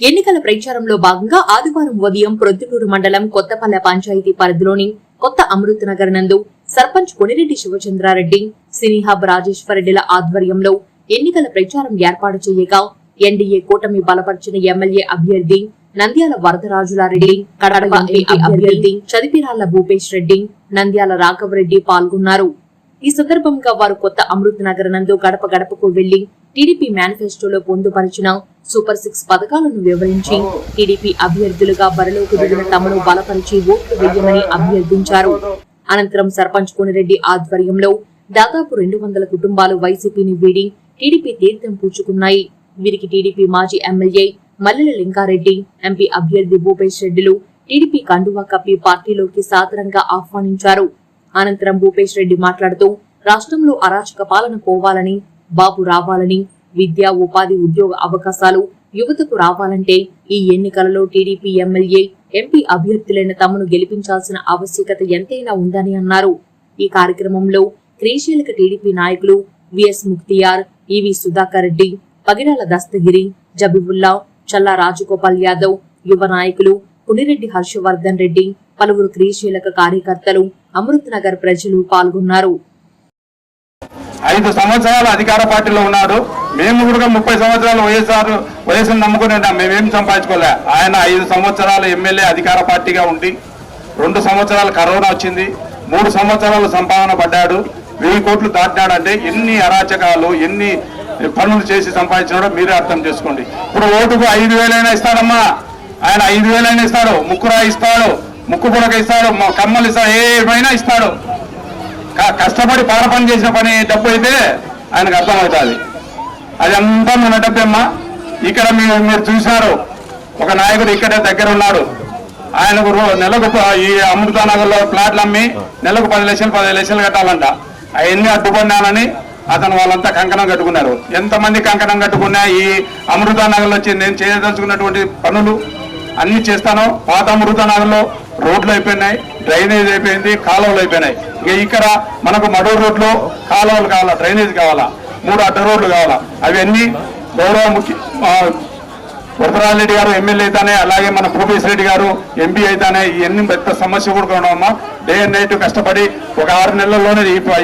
ఎన్నికల ప్రచారంలో భాగంగా ఆదివారం ఉదయం ప్రొద్దుటూరు మండలం కొత్తపల్లె పంచాయతీ పరిధిలోని కొత్త అమృత్ నగర్ నందు సర్పంచ్ కొనిరెడ్డి శివచంద్రారెడ్డి సినీహబ్ రాజేశ్వరరెడ్డిల ఆధ్వర్యంలో ఎన్నికల ప్రచారం ఏర్పాటు చేయగా ఎన్డీఏ కూటమి బలపరిచిన ఎమ్మెల్యే అభ్యర్థి నంద్యాల వరదరాజులారెడ్డి కడప అభ్యర్థి చదిపిరాళ్ళ భూపేష్ రెడ్డి నంద్యాల రాఘవరెడ్డి పాల్గొన్నారు. ఈ సందర్భంగా వారు కొత్త అమృత్ నగర్ నందు గడప గడపకు వెళ్ళి టీడీపీ మేనిఫెస్టోలో పొందుపరిచిన సూపర్ సిక్స్ పథకాలను వివరించి టీడీపీ అభ్యర్థులుగా బరిలోకి దిగిన తమను బలపరిచి ఓట్లు వేయమని అభ్యర్థించారు. అనంతరం సర్పంచ్ కోనిరెడ్డి ఆధ్వర్యంలో దాదాపు రెండు వందల కుటుంబాలు వైసీపీని వీడి టీడీపీ తీర్థం పూచుకున్నాయి వీరికి టీడీపీ మాజీ ఎమ్మెల్యే మల్లెల లింగారెడ్డి ఎంపీ అభ్యర్థి భూపేష్ రెడ్డిలు టీడీపీ కండువా కప్పి పార్టీలోకి సాదరంగా ఆహ్వానించారు. అనంతరం భూపేష్ రెడ్డి మాట్లాడుతూ రాష్ట్రంలో అరాచక పాలన పోవాలని బాబు రావాలని విద్యా ఉపాధి ఉద్యోగ అవకాశాలు యువతకు రావాలంటే ఈ ఎన్నికలలో టీడీపీ ఎమ్మెల్యే ఎంపీ అభ్యర్థులైన తమను గెలిపించాల్సిన ఆవశ్యకత ఎంతైనా ఉందని అన్నారు. ఈ కార్యక్రమంలో క్రీశీలక టీడీపీ నాయకులు V S Mukhtiyar E V Sudhakar Reddy Pagidala Dastagiri Jabeebulla Challa Rajagopal Yadav యువ నాయకులు పునిరెడ్డి హర్షవర్ధన్ రెడ్డి పలువురు క్రియాశీలక కార్యకర్తలు అమృత్ నగర్ ప్రజలు పాల్గొన్నారు. ఐదు సంవత్సరాలు అధికార పార్టీలో ఉన్నాడు మేము కూడా ముప్పై సంవత్సరాలు వైఎస్ఆర్ వైఎస్ఆర్ నమ్ముకుని ఉన్నాం. మేమేం సంపాదించుకోలే. ఆయన ఐదు సంవత్సరాలు ఎమ్మెల్యే అధికార పార్టీగా ఉండి రెండు సంవత్సరాలు కరోనా వచ్చింది మూడు సంవత్సరాలు సంపాదన పడ్డాడు వెయ్యి కోట్లు దాటినాడంటే ఎన్ని అరాచకాలు ఎన్ని పనులు చేసి సంపాదించినాడో మీరే అర్థం చేసుకోండి. ఇప్పుడు ఓటుకు ఐదు వేలైనా ఇస్తాడమ్మా. ఆయన ఐదు వేలైనా ఇస్తాడు ముక్కురా ఇస్తాడు. ముక్కు పుడక ఇస్తాడు కమ్మలు ఇస్తాడు ఏమైనా ఇస్తాడు. కష్టపడి పార పని చేసిన పని డబ్బు అయితే ఆయనకు అర్థమవుతుంది. అది అంతా మన డబ్బు అమ్మా ఇక్కడ మీరు మీరు చూశారు ఒక నాయకుడు ఇక్కడే దగ్గర ఉన్నాడు. ఆయనకు నెలకు ప- ఈ అమృతానగర్లో ప్లాట్లు అమ్మి నెలకు పది లక్షలు పది లక్షలు కట్టాలంట. అవన్నీ అడ్డుకున్నానని అతను వాళ్ళంతా కంకణం కట్టుకున్నారు. ఎంతమంది కంకణం కట్టుకున్నా ఈ అమృతానగర్లో వచ్చి నేను చేయదలుచుకున్నటువంటి పనులు అన్నీ చేస్తాను పాత అమృతనగర్లో రోడ్లు అయిపోయినాయి డ్రైనేజ్ అయిపోయింది కాలువలు అయిపోయినాయి. ఇక ఇక్కడ మనకు మడో రోడ్లు కాలువలు కావాలా డ్రైనేజ్ కావాలా? మూడు అడ్డ రోడ్లు కావాలా? అవన్నీ గౌరవ ముఖ్య వరదరాజరెడ్డి గారు ఎమ్మెల్యే అయితేనే అలాగే మన భూపేశ్ రెడ్డి గారు ఎంపీ అయితేనే ఇవన్నీ పెద్ద సమస్య కూడా ఉన్నామా డే అండ్ నైట్ కష్టపడి ఒక ఆరు నెలల్లోనే ఈ ప-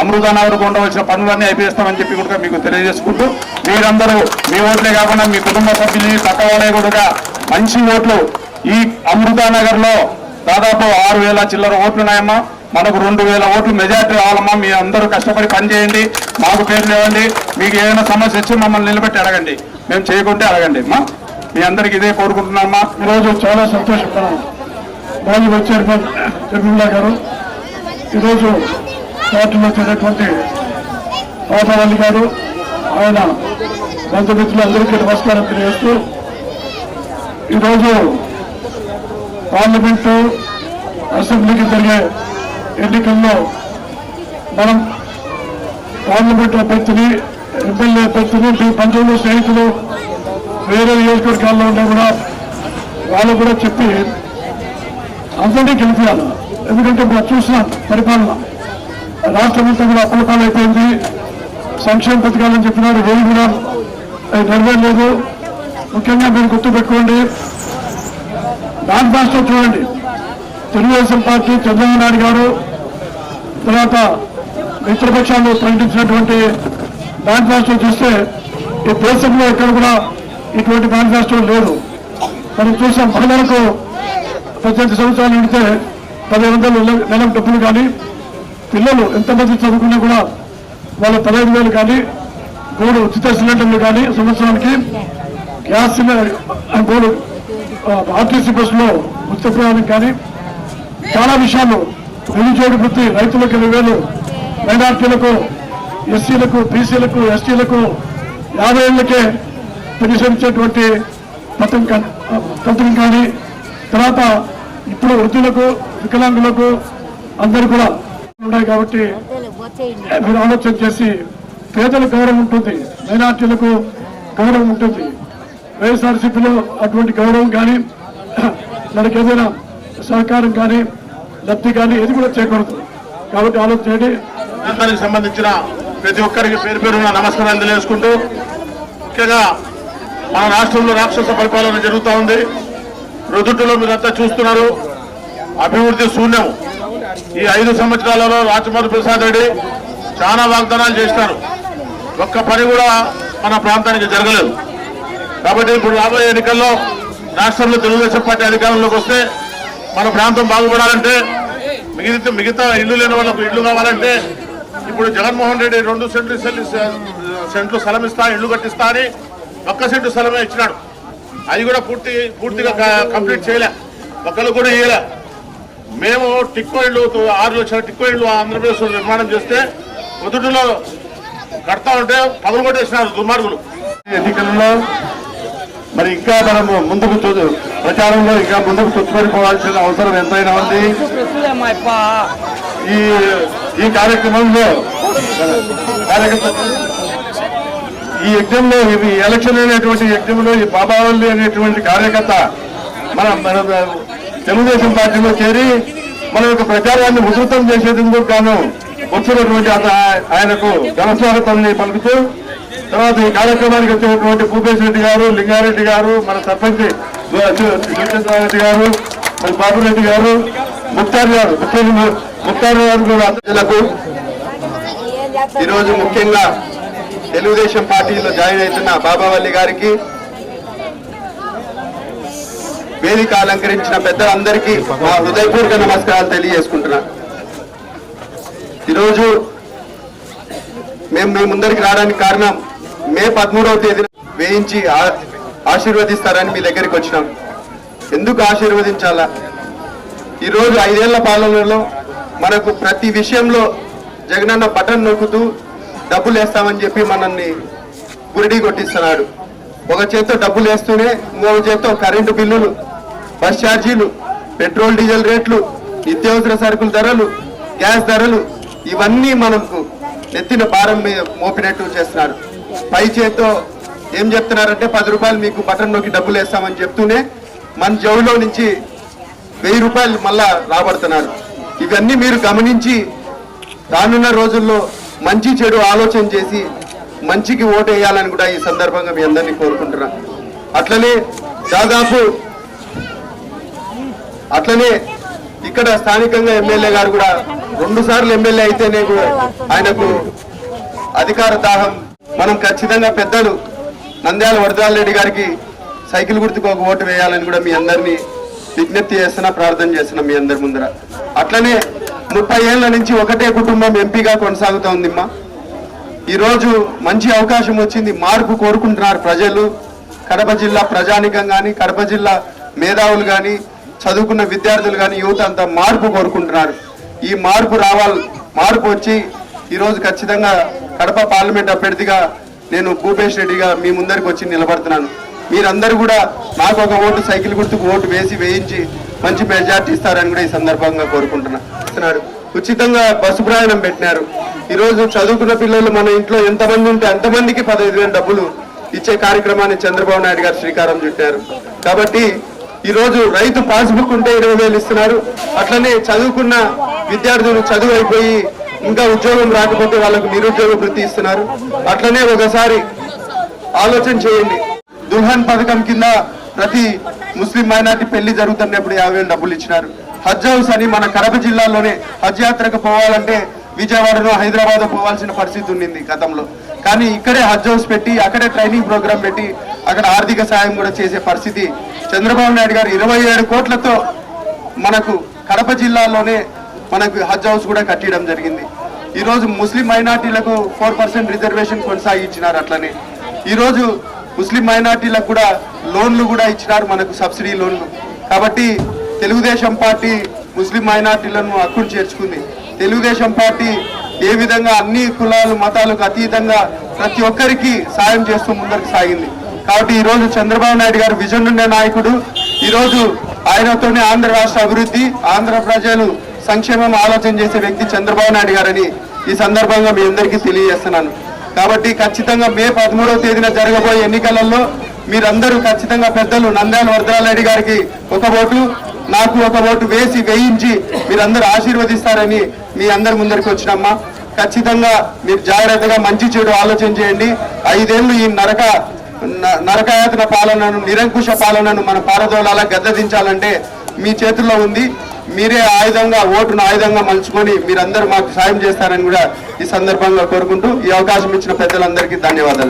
అమృతనగర్కు ఉండవలసిన పనులన్నీ అయిపోయిస్తామని చెప్పి కూడా మీకు తెలియజేసుకుంటూ మీరందరూ మీ ఓట్లే కాకుండా మీ కుటుంబ సభ్యులని తక్కువనే కూడా మంచి ఓట్లు ఈ అమృతానగర్లో దాదాపు ఆరు వేల చిల్లర ఓట్లు ఉన్నాయమ్మా. మనకు రెండు వేల ఓట్లు మెజార్టీ రావాలమ్మా. మీ అందరూ కష్టపడి పనిచేయండి. మాకు పేర్లు ఇవ్వండి మీకు ఏదైనా సమస్య వచ్చి మమ్మల్ని నిలబెట్టి అడగండి. మేము చేయకుంటే అడగండి అమ్మా. మీ అందరికి ఇదే కోరుకుంటున్నామా ఈరోజు చాలా సంతోషకరం. మాజీ చైర్మన్ జగన్లా గారు ఈరోజు పార్టీలో చేరినటువంటి గారు ఆయన బంధుమిత్రులందరికీ నమస్కారం తెలియజేస్తూ ఈరోజు పార్లమెంటు అసెంబ్లీకి జరిగే ఎన్నికల్లో మనం పార్లమెంట్ అభ్యర్థిని ఎమ్మెల్యే అభ్యర్థిని మీ పంచంలో స్నేహితులు వేరే నియోజకవర్గాల్లో ఉన్నా కూడా వాళ్ళు కూడా చెప్పి అందరినీ గెలిపించాలి ఎందుకంటే మనం చూసినాం పరిపాలన రాష్ట్రం అంతా కూడా అప్పలపాలు అయిపోయింది సంక్షేమ పథకాలని చెప్పినారు ఏవి కూడా నెరవేరలేదు ముఖ్యంగా మీరు గుర్తుపెట్టుకోండి నాన్ రాష్ట్రం చూడండి. తెలుగుదేశం పార్టీ చంద్రబాబు నాయుడు గారు తర్వాత మిత్రపక్షాలు ప్రకటించినటువంటి మేనిఫెస్టో చూస్తే ఈ దేశంలో ఎక్కడ కూడా ఇటువంటి మేనిఫెస్టో లేదు మనం చూసాం మహిళలకు పద్దెనిమిది సంవత్సరాలు నిడితే పదిహేను వందలు నెల- డబ్బులు కానీ పిల్లలు ఎంతమంది చదువుకున్నా కూడా వాళ్ళ పదహైదు వేలు కానీ మూడు ఉచిత సిలిండర్లు కానీ సంవత్సరానికి గ్యాస్ సిలిండర్ మూడు ఆర్టీసీ బస్సులో ఉచిత ప్రయాణం కానీ చాలా విషయాలు నిరుద్యోగ వృత్తి రైతులకు ఇరవై వేలు మైనార్టీలకు ఎస్సీలకు బీసీలకు ఎస్టీలకు యాభై ఏళ్ళకే పెన్షన్ ఇచ్చేటువంటి పథకం పథకం కానీ తర్వాత ఇప్పుడు వృద్ధులకు వికలాంగులకు అందరు కూడా ఉన్నాయి కాబట్టి మీరు ఆలోచన చేసి పేదల గౌరవం ఉంటుంది మైనార్టీలకు గౌరవం ఉంటుంది. వైఎస్ఆర్సీపీలో అటువంటి గౌరవం కానీ మనకి ఏదైనా సహకారం కానీ లబ్ధి కానీ ఏది కూడా చేయకూడదు. కాబట్టి ఆలోచన చేయండి. దానికి సంబంధించిన ప్రతి ఒక్కరికి పేరు పేరున నమస్కారాలు తెలియజేసుకుంటూ ముఖ్యంగా మన రాష్ట్రంలో రాక్షస పరిపాలన జరుగుతూ ఉంది. ప్రొద్దుటలో మీరంతా చూస్తున్నారు. అభివృద్ధి శూన్యం. ఈ ఐదు సంవత్సరాలలో రాజమోహన్ ప్రసాద్ రెడ్డి చాలా వాగ్దానాలు చేస్తారు ఒక్క పని కూడా మన ప్రాంతానికి జరగలేదు. కాబట్టి ఇప్పుడు రాబోయే ఎన్నికల్లో రాష్ట్రంలో తెలుగుదేశం పార్టీ అధికారంలోకి వస్తే మన ప్రాంతం బాగుపడాలంటే మిగతా మిగతా ఇల్లు లేని వాళ్ళకు ఇల్లు కావాలంటే ఇప్పుడు జగన్మోహన్ రెడ్డి రెండు సెంట్లు సెంట్లు స్థలం ఇస్తా ఇల్లు కట్టిస్తా అని ఒక్క సెంటు స్థలమే ఇచ్చినాడు. అది కూడా పూర్తి పూర్తిగా క- కంప్లీట్ చేయలే. ఒక్కరు కూడా ఇయ్యలే. మేము టిక్కో ఇళ్ళు ఆరు లక్షల టిక్కో ఇళ్ళు ఆంధ్రప్రదేశ్లో నిర్మాణం చేస్తే మొదటిలో కడతా ఉంటే పదవి కొట్టేసినారు దుర్మార్గులు. ఎన్నికలలో మరి ఇంకా మనము ముందుకు ప్రచారంలో ఇంకా ముందుకు చుట్టుపడిపోవాల్సిన అవసరం ఎంతైనా ఉంది. ఈ ఈ కార్యక్రమంలో ఈ యజ్ఞంలో ఈ ఎలక్షన్ అనేటువంటి యజ్ఞంలో ఈ బాబావల్లి అనేటువంటి కార్యకర్త మన మన తెలుగుదేశం పార్టీలో చేరి మన యొక్క ప్రచారాన్ని ఉధృతం చేసేందుకు గాను వచ్చినటువంటి అత- ఆయనకు ఘనస్వాగతం పలుకుతూ తర్వాత ఈ కార్యక్రమానికి వచ్చినటువంటి భూపేష్ రెడ్డి గారు లింగారెడ్డి గారు మన సర్పంచ్ రెడ్డి గారు మన బాబురెడ్డి గారు ముక్తార్ గారు ముక్తార్ గారు కూడా ప్రజలకు ఈరోజు ముఖ్యంగా తెలుగుదేశం పార్టీలో జాయిన్ అవుతున్న బాబావల్లి గారికి వేదిక అలంకరించిన పెద్దలందరికీ మా హృదయపూర్వక నమస్కారాలు తెలియజేసుకుంటున్నా. ఈరోజు మేము మీ ముందరికి రావడానికి కారణం మే పదమూడవ తేదీన వేయించి ఆ- ఆశీర్వదిస్తారని మీ దగ్గరికి వచ్చినాం. ఎందుకు ఆశీర్వదించాలా? ఈరోజు ఐదేళ్ళ పాలనలో మనకు ప్రతి విషయంలో జగనన్న బటన్ నొక్కుతూ డబ్బులు వేస్తామని చెప్పి మనల్ని గురిడి కొట్టిస్తున్నాడు. ఒక చేత్తో డబ్బులు వేస్తూనే ఇంకొక చేత్తో కరెంటు బిల్లులు బస్ ఛార్జీలు పెట్రోల్ డీజిల్ రేట్లు నిత్యావసర సరుకుల ధరలు గ్యాస్ ధరలు ఇవన్నీ మనకు నెత్తిన భారం మీద మోపినట్టు చేస్తున్నారు పై చేత్తో ఏం చెప్తున్నారంటే పది రూపాయలు మీకు బటన్ నొక్కి డబ్బులు వేస్తామని చెప్తూనే మన జవులో నుంచి వెయ్యి రూపాయలు మళ్ళా రాబడుతున్నారు. ఇవన్నీ మీరు గమనించి రానున్న రోజుల్లో మంచి చెడు ఆలోచన చేసి మంచికి ఓటు వేయాలని కూడా ఈ సందర్భంగా మీ అందరినీ కోరుకుంటున్నా. అట్లనే దాదాపు అట్లనే ఇక్కడ స్థానికంగా ఎమ్మెల్యే గారు కూడా రెండు సార్లు ఎమ్మెల్యే అయితేనే ఆయనకు అధికార దాహం మనం ఖచ్చితంగా పెద్దలు నంద్యాల వరదాల రెడ్డి గారికి సైకిల్ గుర్తుకు ఒక ఓటు వేయాలని కూడా మీ అందరినీ విజ్ఞప్తి చేస్తున్నా ప్రార్థన చేస్తున్నా మీ అందరి ముందర. అట్లనే ముప్పై ఏళ్ళ నుంచి ఒకటే కుటుంబం ఎంపీగా కొనసాగుతూ ఉందిమ్మా ఈరోజు మంచి అవకాశం వచ్చింది మార్పు కోరుకుంటున్నారు ప్రజలు. కడప జిల్లా ప్రజానికం కానీ కడప జిల్లా మేధావులు కానీ చదువుకున్న విద్యార్థులు కానీ యువత అంతా మార్పు కోరుకుంటున్నారు. ఈ మార్పు రావాలి మార్పు వచ్చి ఈరోజు ఖచ్చితంగా కడప పార్లమెంట్ అభ్యర్థిగా నేను భూపేష్ రెడ్డిగా మీ ముందరికి వచ్చి నిలబడుతున్నాను. మీరందరూ కూడా నాకు ఒక ఓటు సైకిల్ గుర్తుకు ఓటు వేసి వేయించి మంచి మెజార్టీ ఇస్తారని కూడా ఈ సందర్భంగా కోరుకుంటున్నాను ఉచితంగా బస్సు ప్రయాణం పెట్టినారు. ఈరోజు చదువుకున్న పిల్లలు మన ఇంట్లో ఎంతమంది ఉంటే అంతమందికి పదహైదు వేల డబ్బులు ఇచ్చే కార్యక్రమాన్ని చంద్రబాబు నాయుడు గారు శ్రీకారం చుట్టారు. కాబట్టి ఈరోజు రైతు పాస్బుక్ ఉంటే ఇరవై వేలు ఇస్తున్నారు. అట్లనే చదువుకున్న విద్యార్థులు చదువు అయిపోయి ఇంకా ఉద్యోగం రాకపోతే వాళ్ళకు నిరుద్యోగ వృత్తి ఇస్తున్నారు. అట్లనే ఒకసారి ఆలోచన చేయండి. దుల్హన్ పథకం కింద ప్రతి ముస్లిం మైనార్టీ పెళ్ళి జరుగుతున్నప్పుడు యాభై వేలు డబ్బులు ఇచ్చినారు. హజ్ హౌస్ అని మన కడప జిల్లాలోనే హజ్ యాత్రకు పోవాలంటే విజయవాడలో హైదరాబాద్ పోవాల్సిన పరిస్థితి ఉండింది గతంలో. కానీ ఇక్కడే హజ్ హౌస్ పెట్టి అక్కడే ట్రైనింగ్ ప్రోగ్రామ్ పెట్టి అక్కడ ఆర్థిక సాయం కూడా చేసే పరిస్థితి చంద్రబాబు నాయుడు గారు ఇరవై ఏడు కోట్లతో మనకు కడప జిల్లాలోనే మనకు హజ్ హౌస్ కూడా కట్టడం జరిగింది. ఈరోజు ముస్లిం మైనార్టీలకు ఫోర్ పర్సెంట్ రిజర్వేషన్ కొనసాగించినారు అట్లనే. ఈరోజు ముస్లిం మైనార్టీలకు కూడా లోన్లు కూడా ఇచ్చినారు మనకు సబ్సిడీ లోన్లు. కాబట్టి తెలుగుదేశం పార్టీ ముస్లిం మైనార్టీలను హక్కును చేర్చుకుంది. తెలుగుదేశం పార్టీ ఏ విధంగా అన్ని కులాలు మతాలకు అతీతంగా ప్రతి ఒక్కరికి సాయం చేస్తూ ముందరికి సాగింది. కాబట్టి ఈరోజు చంద్రబాబు నాయుడు గారు విజన్ ఉండే నాయకుడు. ఈరోజు ఆయనతోనే ఆంధ్ర రాష్ట్ర అభివృద్ధి ఆంధ్ర ప్రజలు సంక్షేమం ఆలోచన చేసే వ్యక్తి చంద్రబాబు నాయుడు గారని ఈ సందర్భంగా మీ అందరికీ తెలియజేస్తున్నాను. కాబట్టి ఖచ్చితంగా మే పదమూడవ తేదీన జరగబోయే ఎన్నికలలో మీరందరూ ఖచ్చితంగా పెద్దలు నంద్యాల వరదరారెడ్డి గారికి ఒక ఓటు నాకు ఒక ఓటు వేసి వేయించి మీరందరూ ఆశీర్వదిస్తారని మీ అందరి ముందరికి వచ్చినమ్మా. ఖచ్చితంగా మీరు జాగ్రత్తగా మంచి చెడు ఆలోచన చేయండి. ఐదేళ్ళు ఈ నరక న- నరకయాతన పాలనను నిరంకుశ పాలనను మన పారదోలాల గద్దదించాలంటే మీ చేతుల్లో ఉంది. మీరే ఆయుధంగా ఓటును ఆయుధంగా మలుచుకొని మీరందరూ మాకు సాయం చేస్తారని కూడా ఈ సందర్భంగా కోరుకుంటూ ఈ అవకాశం ఇచ్చిన పెద్దలందరికీ ధన్యవాదాలు.